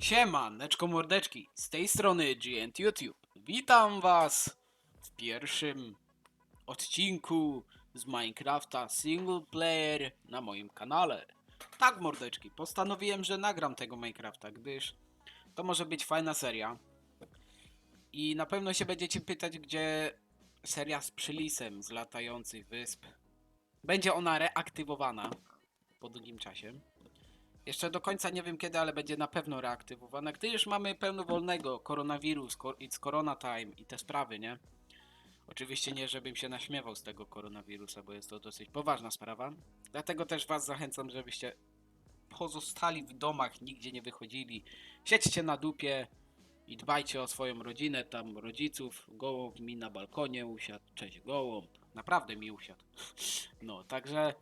Siemaneczko mordeczki, z tej strony GNT YouTube. Witam was w pierwszym odcinku z Minecrafta Single Player na moim kanale. Tak mordeczki, postanowiłem, że nagram tego Minecrafta, gdyż to może być fajna seria. I na pewno się będziecie pytać, gdzie seria z Przylisem z latających wysp. Będzie ona reaktywowana po długim czasie. Jeszcze do końca nie wiem kiedy, ale będzie na pewno reaktywowana, gdy już mamy pełno wolnego, koronawirus, ko- it's corona time i te sprawy, nie? Oczywiście nie, żebym się naśmiewał z tego koronawirusa, bo jest to dosyć poważna sprawa. Dlatego też was zachęcam, żebyście pozostali w domach, nigdzie nie wychodzili. Siedźcie na dupie i dbajcie o swoją rodzinę, tam rodziców. Gołąb mi na balkonie usiadł. Cześć gołąb. Naprawdę mi usiadł. No, także...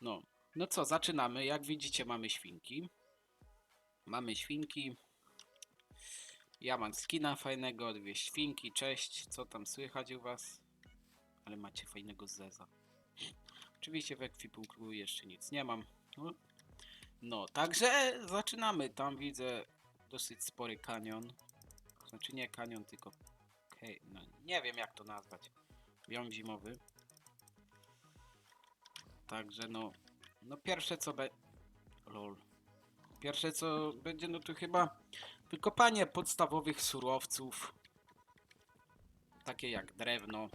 No, no co, zaczynamy. Jak widzicie, mamy świnki. Mamy świnki. Ja mam skina fajnego, dwie świnki, cześć. Co tam słychać u was? Ale macie fajnego zeza. Oczywiście w ekwipunku jeszcze nic nie mam. No, także zaczynamy. Tam widzę dosyć spory kanion. Znaczy nie kanion, tylko... Hej, no nie wiem jak to nazwać. Biom zimowy. Także no, no pierwsze co be... Lol. Pierwsze co będzie, no to chyba wykopanie podstawowych surowców. Takie jak drewno.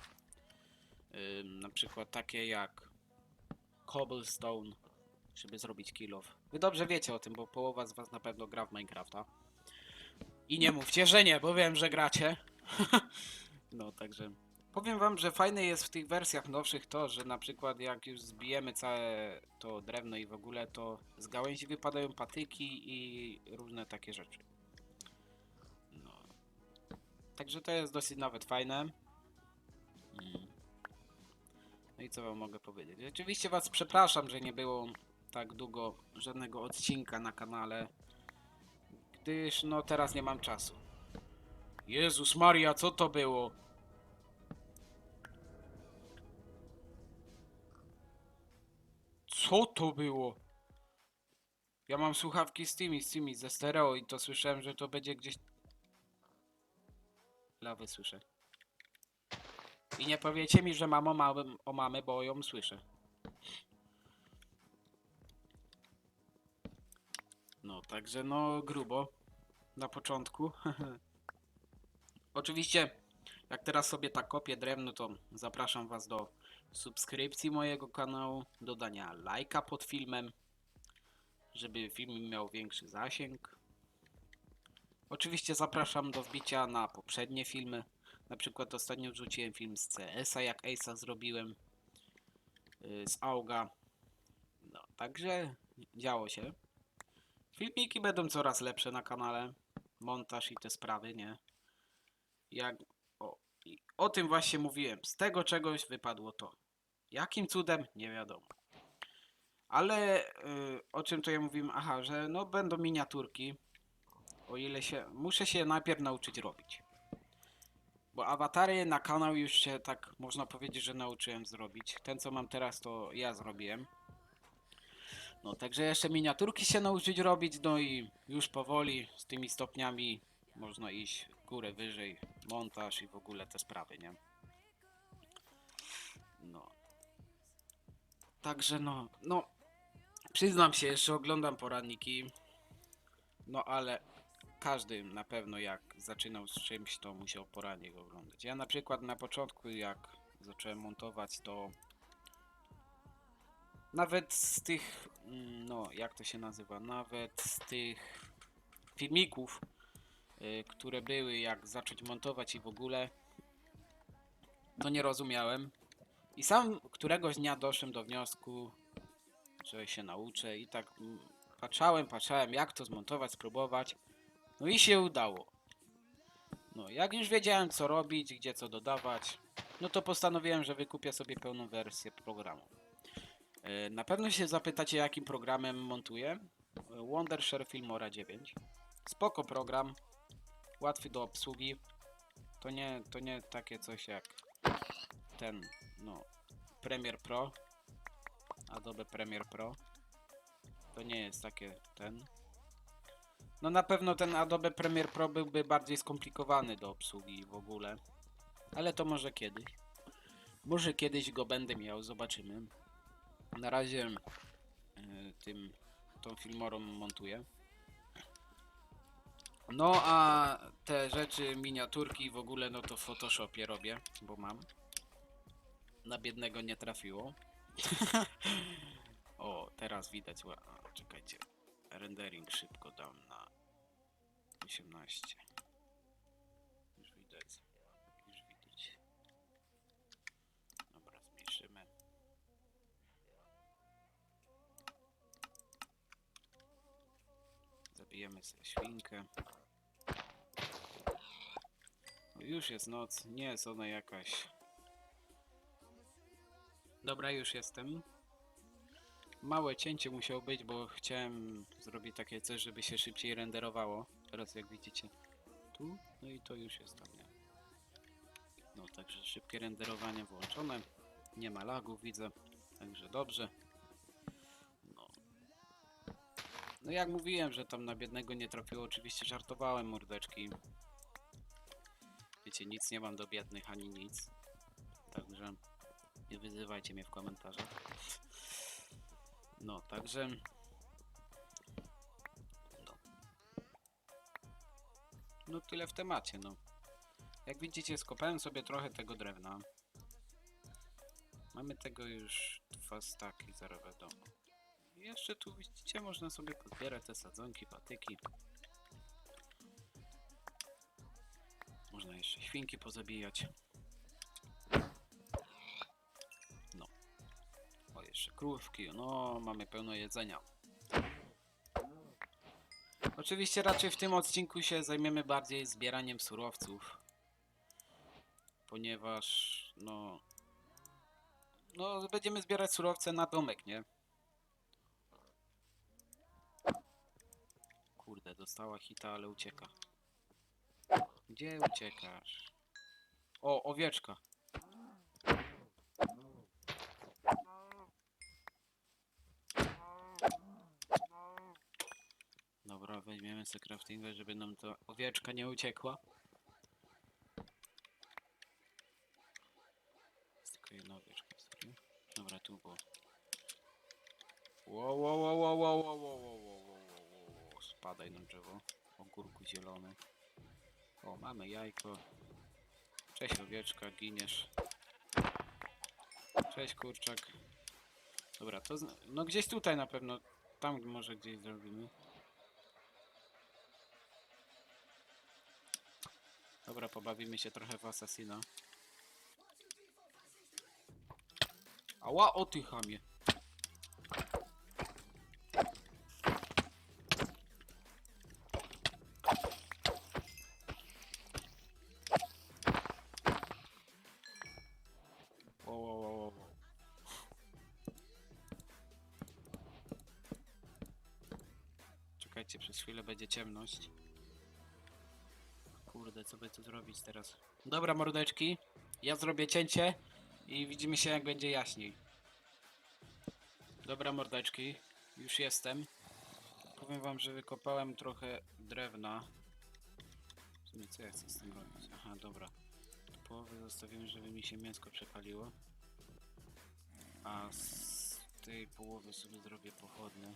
Ym, na przykład takie jak cobblestone, żeby zrobić kill off. Wy dobrze wiecie o tym, bo połowa z was na pewno gra w Minecrafta. I nie mówcie, że nie, bo wiem, że gracie. no, także... Powiem wam, że fajne jest w tych wersjach nowszych to, że na przykład jak już zbijemy całe to drewno i w ogóle, to z gałęzi wypadają patyki i różne takie rzeczy. No. Także to jest dosyć nawet fajne. Mm. No i co wam mogę powiedzieć? Oczywiście was przepraszam, że nie było tak długo żadnego odcinka na kanale, gdyż no teraz nie mam czasu. Jezus Maria, co to było? Co to było? Ja mam słuchawki z tymi, z tymi, ze stereo i to słyszałem, że to będzie gdzieś... Lawy słyszę. I nie powiecie mi, że mam o, o mamę, bo ją słyszę. No, także no grubo. Na początku. Oczywiście, jak teraz sobie tak kopię drewno, to zapraszam was do subskrypcji mojego kanału, dodania lajka pod filmem, żeby film miał większy zasięg. Oczywiście zapraszam do wbicia na poprzednie filmy. Na przykład ostatnio wrzuciłem film z CS-a, jak Ace'a zrobiłem. yy, Z Auga. No, także działo się. Filmiki będą coraz lepsze na kanale. Montaż i te sprawy, nie? Jak o, i o tym właśnie mówiłem. Z tego czegoś wypadło to. Jakim cudem? Nie wiadomo. Ale y, o czym to ja mówiłem? Aha, że no będą miniaturki. O ile się. Muszę się najpierw nauczyć robić. Bo awatary na kanał już się tak można powiedzieć, że nauczyłem zrobić. Ten co mam teraz to ja zrobiłem. No także jeszcze miniaturki się nauczyć robić, no i już powoli z tymi stopniami można iść w górę wyżej, montaż i w ogóle te sprawy, nie? No. Także no, no, przyznam się, jeszcze oglądam poradniki, no ale każdy na pewno jak zaczynał z czymś, to musiał poradnik oglądać. Ja na przykład na początku jak zacząłem montować, to nawet z tych, mm, no jak to się nazywa, nawet z tych filmików, które były jak zacząć montować i w ogóle, to nie rozumiałem. I sam któregoś dnia doszedłem do wniosku, że się nauczę i tak mm, patrzałem, patrzałem jak to zmontować, spróbować. No i się udało. No, jak już wiedziałem co robić, gdzie co dodawać, no to postanowiłem, że wykupię sobie pełną wersję programu. E, Na pewno się zapytacie jakim programem montuję. Wondershare Filmora 9. Spoko program. Łatwy do obsługi. To nie, to nie takie coś jak ten, no, Premiere Pro. Adobe Premiere Pro. To nie jest takie ten. No na pewno ten Adobe Premiere Pro byłby bardziej skomplikowany do obsługi w ogóle. Ale to może kiedyś. Może kiedyś go będę miał, zobaczymy. Na razie y, tym tą filmorą montuję. No a te rzeczy, miniaturki w ogóle no to w Photoshopie robię, bo mam. Na biednego nie trafiło. o, teraz widać. A, czekajcie. Rendering szybko dam na 18. Już widać. Już widać. Dobra, zmniejszymy. Zabijemy sobie świnkę. Już jest noc, nie jest ona jakaś. Dobra, już jestem. Małe cięcie musiało być, bo chciałem zrobić takie coś, żeby się szybciej renderowało. Teraz jak widzicie tu, no i to już jest tam, nie? No także szybkie renderowanie włączone. Nie ma lagów, widzę. Także dobrze. No. No jak mówiłem, że tam na biednego nie trafiło, oczywiście żartowałem mordeczki. Wiecie, nic nie mam do biednych ani nic. Także nie wyzywajcie mnie w komentarzach. No, także. No. No tyle w temacie, no. Jak widzicie, skopałem sobie trochę tego drewna. Mamy tego już dwa staki, zaraz wiadomo. Jeszcze tu widzicie, można sobie pozbierać te sadzonki, patyki. Można jeszcze świnki pozabijać. No. O, jeszcze krówki. No, mamy pełno jedzenia. Oczywiście raczej w tym odcinku się zajmiemy bardziej zbieraniem surowców. Ponieważ, no... No, będziemy zbierać surowce na domek, nie? Kurde, dostała hita, ale ucieka. Gdzie uciekasz? O, owieczka. Dobra, weźmiemy sobie craftingę, żeby nam ta owieczka nie uciekła. Jest tylko jedna owieczka. sobie. Dobra, tu było. Wow, wow, wow, wow, wow, wow, wow, wow, wow, wow, wow. Spadaj na drzewo. Ogórku zielony. O, mamy jajko. Cześć owieczka, giniesz. Cześć kurczak. Dobra, to no gdzieś tutaj na pewno. Tam może gdzieś zrobimy. Dobra, pobawimy się trochę w Assassina. Ała, o ty chamie. Czekajcie, przez chwilę będzie ciemność. Kurde, co by tu zrobić teraz? Dobra, mordeczki. Ja zrobię cięcie i widzimy się jak będzie jaśniej. Dobra, mordeczki. Już jestem. Powiem wam, że wykopałem trochę drewna. W sumie co ja chcę z tym robić? Aha, dobra. Połowę zostawiłem, żeby mi się mięsko przepaliło. A z tej połowy sobie zrobię pochodne.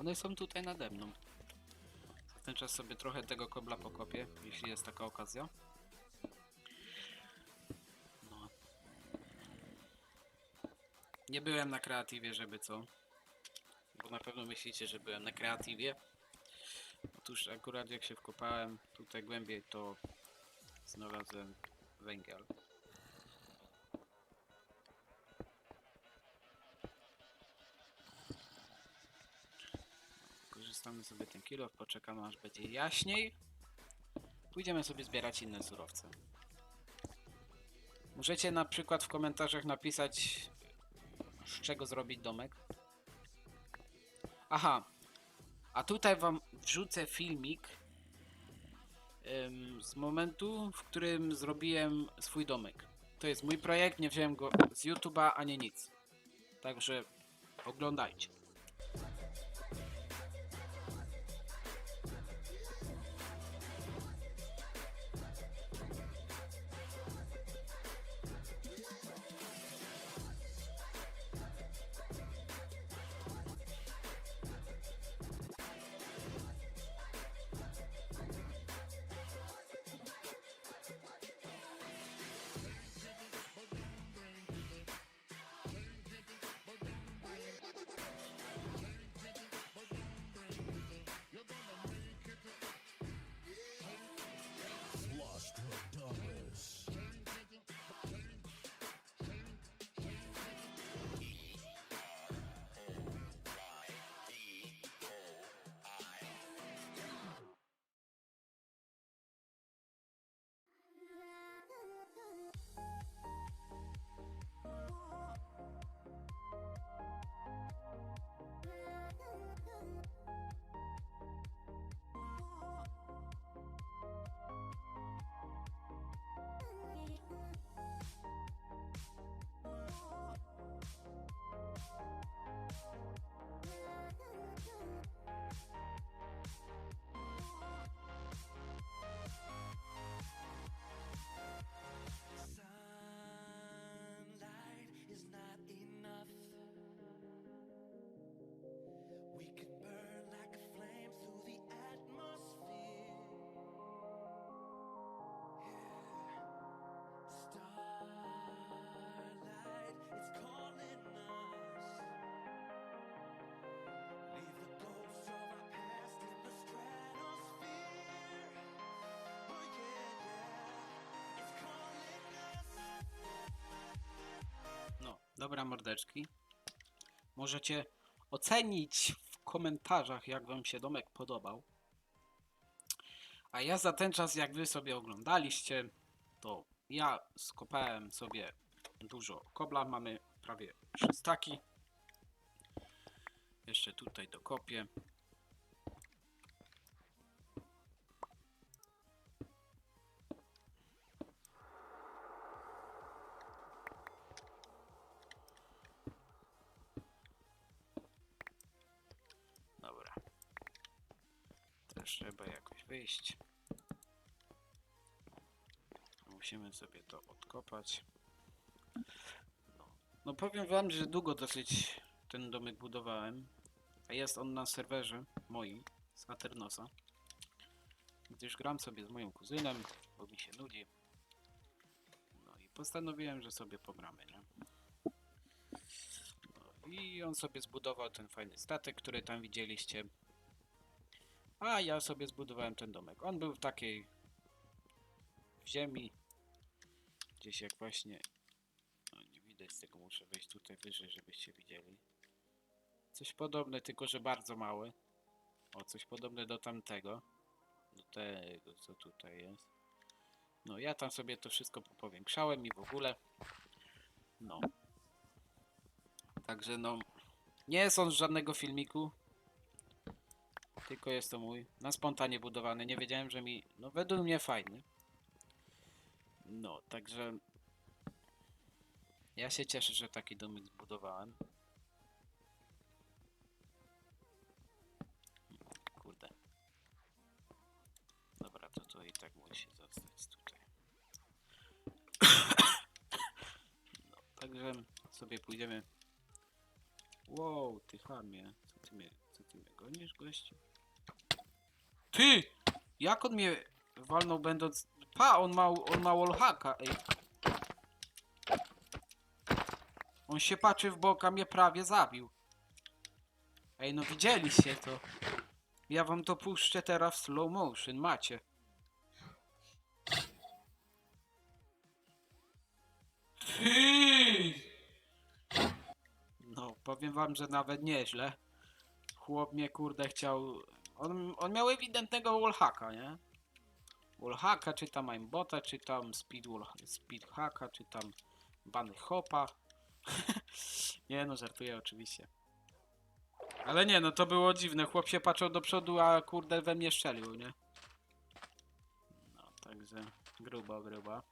One są tutaj nade mną. W ten czas sobie trochę tego kobla pokopię, jeśli jest taka okazja. No. Nie byłem na kreatywie, żeby co. Bo na pewno myślicie, że byłem na kreatywie. Otóż akurat jak się wkopałem tutaj głębiej, to znalazłem węgiel. Korzystamy sobie ten kilo, poczekamy aż będzie jaśniej. Pójdziemy sobie zbierać inne surowce. Możecie na przykład w komentarzach napisać z czego zrobić domek. Aha, a tutaj wam wrzucę filmik em, z momentu, w którym zrobiłem swój domek. To jest mój projekt, nie wziąłem go z YouTube'a ani nic. Także oglądajcie. Dobra, mordeczki. Możecie ocenić w komentarzach, jak wam się domek podobał. A ja za ten czas, jak wy sobie oglądaliście, to ja skopałem sobie dużo kobla. Mamy prawie 3 staki. Jeszcze tutaj dokopię. Trzeba jakoś wyjść. Musimy sobie to odkopać. No. no powiem wam, że długo dosyć ten domek budowałem. A jest on na serwerze moim z Aternosa. Gdyż gram sobie z moim kuzynem, bo mi się nudzi. No i postanowiłem, że sobie pogramy, nie? No i on sobie zbudował ten fajny statek, który tam widzieliście. A ja sobie zbudowałem ten domek. On był w takiej w ziemi. Gdzieś jak właśnie. No nie widać tego, muszę wejść tutaj wyżej, żebyście widzieli. Coś podobne, tylko że bardzo małe. O, coś podobne do tamtego. Do tego, co tutaj jest. No, ja tam sobie to wszystko powiększałem i w ogóle. No. Także no. Nie jest on z żadnego filmiku. Tylko jest to mój. Na spontanie budowany. Nie wiedziałem, że mi. No, według mnie fajny. No, także. Ja się cieszę, że taki domek zbudowałem. Kurde. Dobra, to to i tak musi zostać tutaj. No, także sobie pójdziemy. Wow, ty chamie. Co ty mnie, co ty mnie gonisz, gościu? Ty! Jak on mnie walnął będąc... Pa, on ma, on ma wallhacka, ej. On się patrzy w bok, a mnie prawie zabił. Ej, no widzieliście to. Ja wam to puszczę teraz w slow motion, macie. Ty! No, powiem wam, że nawet nieźle. Chłop mnie kurde chciał... On, on miał ewidentnego wallhacka, nie? Wallhacka, czy tam aimbota, czy tam speed, wall, speed hacka, czy tam bany hopa. nie no, żartuję oczywiście. Ale nie, no to było dziwne. Chłop się patrzył do przodu, a kurde we mnie strzelił, nie? No, także grubo, grubo.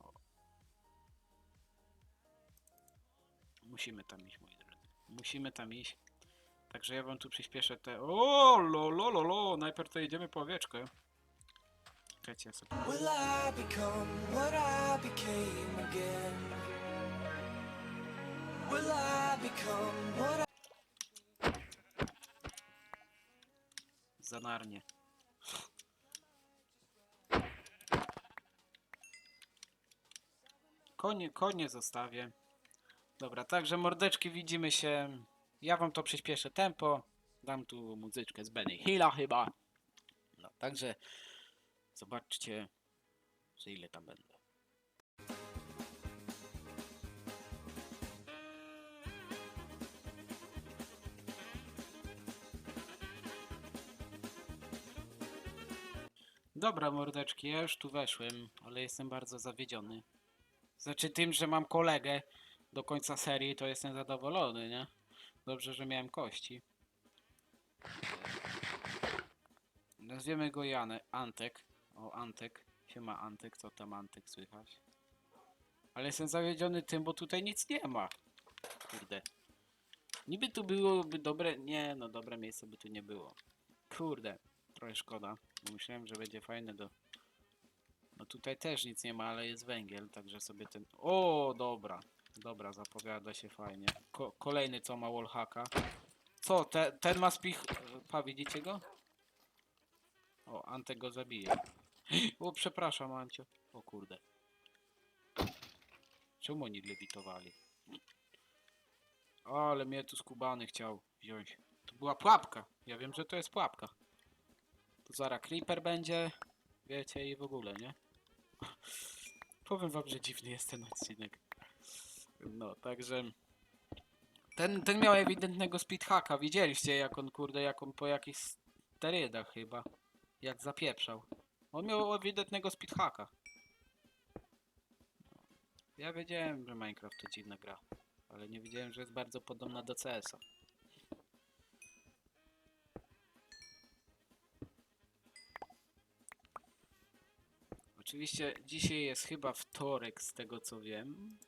O. Musimy tam iść, moi drodzy. Musimy tam iść. Także ja wam tu przyspieszę te... O, lo, lo, lo, lo. Najpierw to jedziemy po owieczkę. Czekajcie, sobie... Will I become what I became again? Will I become what I Zanarnie. Konie, konie zostawię. Dobra, także mordeczki widzimy się. Ja wam to przyspieszę tempo. Dam tu muzyczkę z Benny Hilla chyba. No, także zobaczcie, że ile tam będę. Dobra, mordeczki, ja już tu weszłem, ale jestem bardzo zawiedziony. Znaczy tym, że mam kolegę do końca serii, to jestem zadowolony, nie? Dobrze, że miałem kości. Nazwiemy go Jane, Antek. O, Antek. Siema Antek, co tam Antek słychać? Ale jestem zawiedziony tym, bo tutaj nic nie ma. Kurde. Niby tu byłoby dobre... Nie, no dobre miejsce by tu nie było. Kurde, trochę szkoda. Myślałem, że będzie fajne do... No tutaj też nic nie ma, ale jest węgiel, także sobie ten... O, dobra. Dobra, zapowiada się fajnie. Ko kolejny, co ma wallhacka. Co, te, ten ma spich... Pa, widzicie go? O, Antek go zabije. O, przepraszam, Ancio. O kurde. Czemu oni lewitowali? O, ale mnie tu skubany chciał wziąć. To była pułapka. Ja wiem, że to jest pułapka. To zaraz creeper będzie. Wiecie i w ogóle, nie? Powiem wam, że dziwny jest ten odcinek. No, także... Ten, ten miał ewidentnego speedhacka. Widzieliście jak on, kurde, jak on po jakichś sterydach chyba. Jak zapieprzał. On miał ewidentnego speedhacka. Ja wiedziałem, że Minecraft to dziwna gra. Ale nie wiedziałem, że jest bardzo podobna do CS-a. Oczywiście dzisiaj jest chyba wtorek z tego co wiem.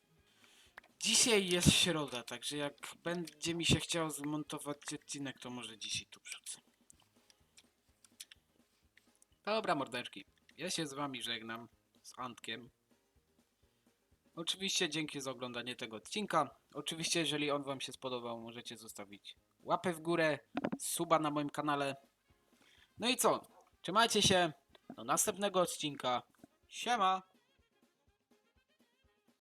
Dzisiaj jest środa, także jak będzie mi się chciał zmontować odcinek, to może dzisiaj tu wrzucę. Dobra mordeczki, ja się z wami żegnam, z Antkiem. Oczywiście dzięki za oglądanie tego odcinka. Oczywiście jeżeli on wam się spodobał, możecie zostawić łapę w górę, suba na moim kanale. No i co? Trzymajcie się. Do następnego odcinka. Siema!